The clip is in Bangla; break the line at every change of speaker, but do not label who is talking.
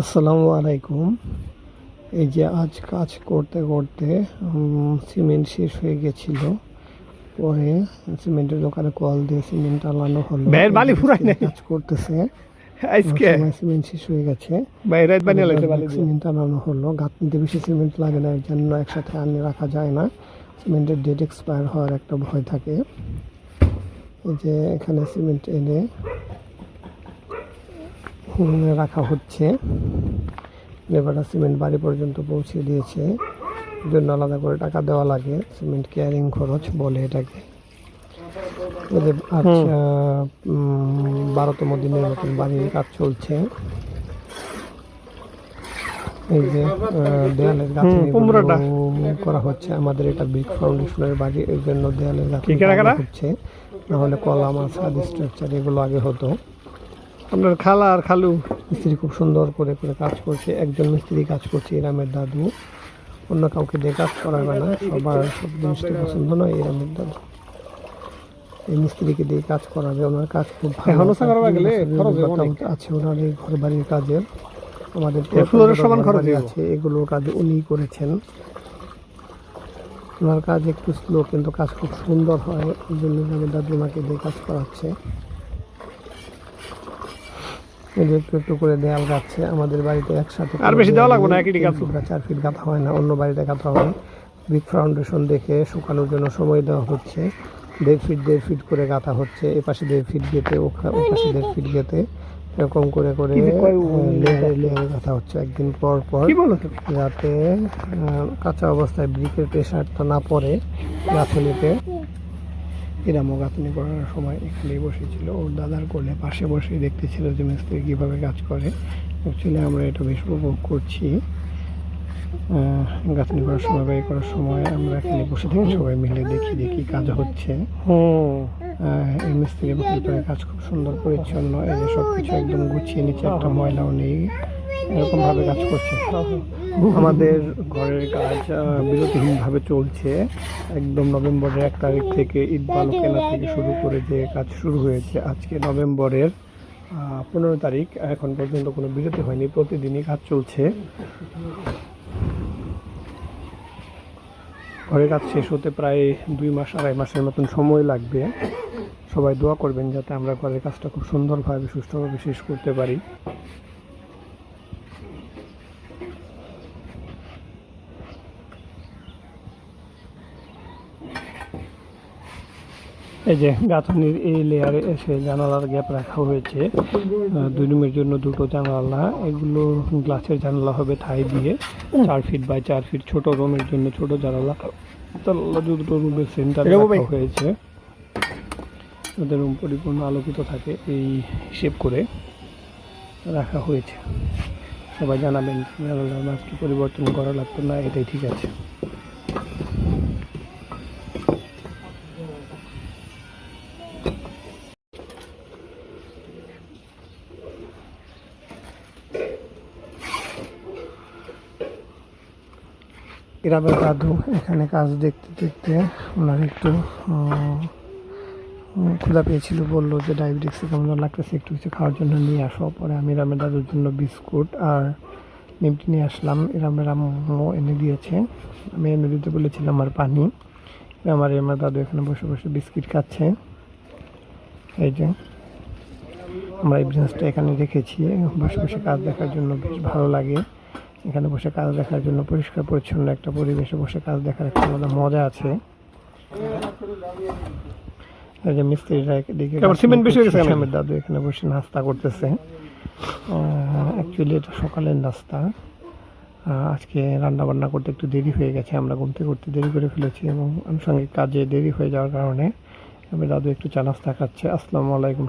আসসালামু আলাইকুম। এই যে আজ কাজ করতে করতে সিমেন্ট শেষ হয়ে গেছিল। পরে সিমেন্টের দোকানে কল দিয়ে সিমেন্ট আনানো হলো।
বালি ফুরাই নাই।
কাজ করতেছে।
আজকে?
সিমেন্ট শেষ হয়ে গেছে।
বাইরে বানিয়ে লাগছে বালি।
সিমেন্ট আনানো হলো। গাঁথনিতে বেশি সিমেন্ট লাগে না এর জন্য একসাথে আনে রাখা যায় না। সিমেন্টের ডেট এক্সপায়ার হওয়ার একটা ভয় থাকে। এই যে এখানে সিমেন্ট এনে রাখা হচ্ছে। লেবাররা সিমেন্ট বাড়ি পর্যন্ত পৌঁছে দিয়েছে। জন্য আলাদা করে টাকা দেওয়া লাগে। সিমেন্ট কেয়ারিং খরচ বলে এটাকে। আচ্ছা বারোতম দিনের নতুন বাড়ির কাজ চলছে। এই যে দেয়ালের গাছ করা হচ্ছে। আমাদের এটা বিগ ফাউন্ডেশনের বাড়ি। এই জন্য দেয়ালের
কারা?
হচ্ছে। না হলে কলাম আসাদ স্ট্রাকচার এগুলো আগে হতো।
আপনার খালা আর খালু
মিস্ত্রি খুব সুন্দর করে করে কাজ করছে। একজন মিস্ত্রি কাজ করছে ইরামের দাদু। অন্য কাউকে দিয়ে কাজ করাবে না সবার সব জিনিসটা পছন্দ নয় ইরামের দাদু। এই মিস্ত্রিকে দিয়ে কাজ করাবে ওনার কাজ খুব ভালো। আছে ওনার এই ঘর বাড়ির কাজের আমাদের
ফ্লোরের সমান
ঘর
খরচ
আছে এগুলোর কাজ উনি করেছেন। ওনার কাজ একটু স্লো কিন্তু কাজ খুব সুন্দর হয়। ওই জন্য ইরামের দাদু ওনাকে দিয়ে কাজ করাচ্ছে। এই একটু একটু করে দেয়াল গাচ্ছে। আমাদের বাড়িতে একসাথে
আর বেশি দেওয়া লাগবে না, একই গাছ।
চার ফিট গাঁথা হয় না অন্য বাড়িতে গাঁথা হয় বিগ ফাউন্ডেশন দেখে শুকানোর জন্য সময় দেওয়া হচ্ছে। দেড় ফিট দেড় ফিট করে গাঁথা হচ্ছে। এ পাশে দেড় ফিট গেতে ও পাশে দেড় ফিট গেতে এরকম করে করে লেয়ারে লেয়ারে গাঁথা হচ্ছে। একদিন পর পর যাতে কাঁচা অবস্থায় ব্রিকের প্রেশারটা না পড়ে গাঁথনিতে এরামও গাঁথনি করার সময় এখানেই বসেছিল। ওর দাদার কোলে পাশে বসে দেখতেছিল যে মিস্ত্রি কীভাবে কাজ করে। অ্যাকচুয়ালি আমরা এটা বেশ উপভোগ করছি। গাঁথনি করার সময় বাড়ি করার সময় আমরা এখানে বসে থাকি সবাই মিলে দেখি দেখি কাজ হচ্ছে। এই মিস্ত্রি ভিতরে কাজ খুব সুন্দর পরিচ্ছন্ন। এই যে সব কিছু একদম গুছিয়ে নিচ্ছে একটা ময়লাও নেই। এরকম ভাবে কাজ করছে। আমাদের ঘরের কাজ বিরতিহীনভাবে চলছে। একদম নভেম্বরের এক তারিখ থেকে ঈদ বালু কেনা থেকে শুরু করে যে কাজ শুরু হয়েছে, আজকে নভেম্বরের পনেরো তারিখ, এখন পর্যন্ত কোনো বিরতি হয়নি, প্রতিদিনই কাজ চলছে। ঘরের কাজ শেষ হতে প্রায় দুই মাস, আড়াই মাসের মতন সময় লাগবে। সবাই দোয়া করবেন যাতে আমরা ঘরের কাজটা খুব সুন্দরভাবে, সুষ্ঠুভাবে শেষ করতে পারি। এই যে গাঁথনির এই লেয়ারে এসে জানালার গ্যাপ রাখা হয়েছে। দুই রুমের জন্য দুটো জানালা এগুলো গ্লাসের জানালা হবে থাই দিয়ে। চার ফিট বাই চার ফিট ছোট রুমের জন্য ছোট জানালা। জানালা দুটো রুমের সেন্টার রাখা হয়েছে। যাতে রুম পরিপূর্ণ আলোকিত থাকে এই হিসেব করে রাখা হয়েছে। সবাই জানাবেন জানালার মাছ কি পরিবর্তন করা লাগতো না এটাই ঠিক আছে। গ্রামের দাদু এখানে কাজ দেখতে দেখতে ওনার একটু ক্ষুধা পেয়েছিল, বলল যে ডায়াবেটিক্সে কেমন লাগতেছে, একটু কিছু খাওয়ার জন্য নিয়ে আসো। পরে আমি রামের দাদুর জন্য বিস্কুট আর নিমটি নিয়ে আসলাম। রামের আম্মু এনে দিয়েছে। আমি এনে দিতে বলেছিলাম আর পানি। আমার আমার দাদু এখানে বসে বসে বিস্কিট খাচ্ছে। এই যে, আমরা এই বিজনেসটা এখানে রেখেছি। বসে বসে কাজ দেখার জন্য বেশ ভালো লাগে। এখানে বসে কাজ দেখার জন্য পরিষ্কার পরিচ্ছন্ন একটা পরিবেশে বসে কাজ দেখার একটা আলাদা মজা আছে। এই যে মিস্ত্রিরা এদিকে
সিমেন্ট বেশি গেছে
আমার দাদু এখানে বসে নাস্তা করতেছে। অ্যাকচুয়ালি এটা সকালের নাস্তা। আজকে রান্না বান্না করতে একটু দেরি হয়ে গেছে আমরা ঘুম থেকে উঠতে দেরি করে ফেলেছি এবং আনুষঙ্গিক কাজে দেরি হয়ে যাওয়ার কারণে আমার দাদু একটু চা নাস্তা খাচ্ছে। আসসালামু আলাইকুম।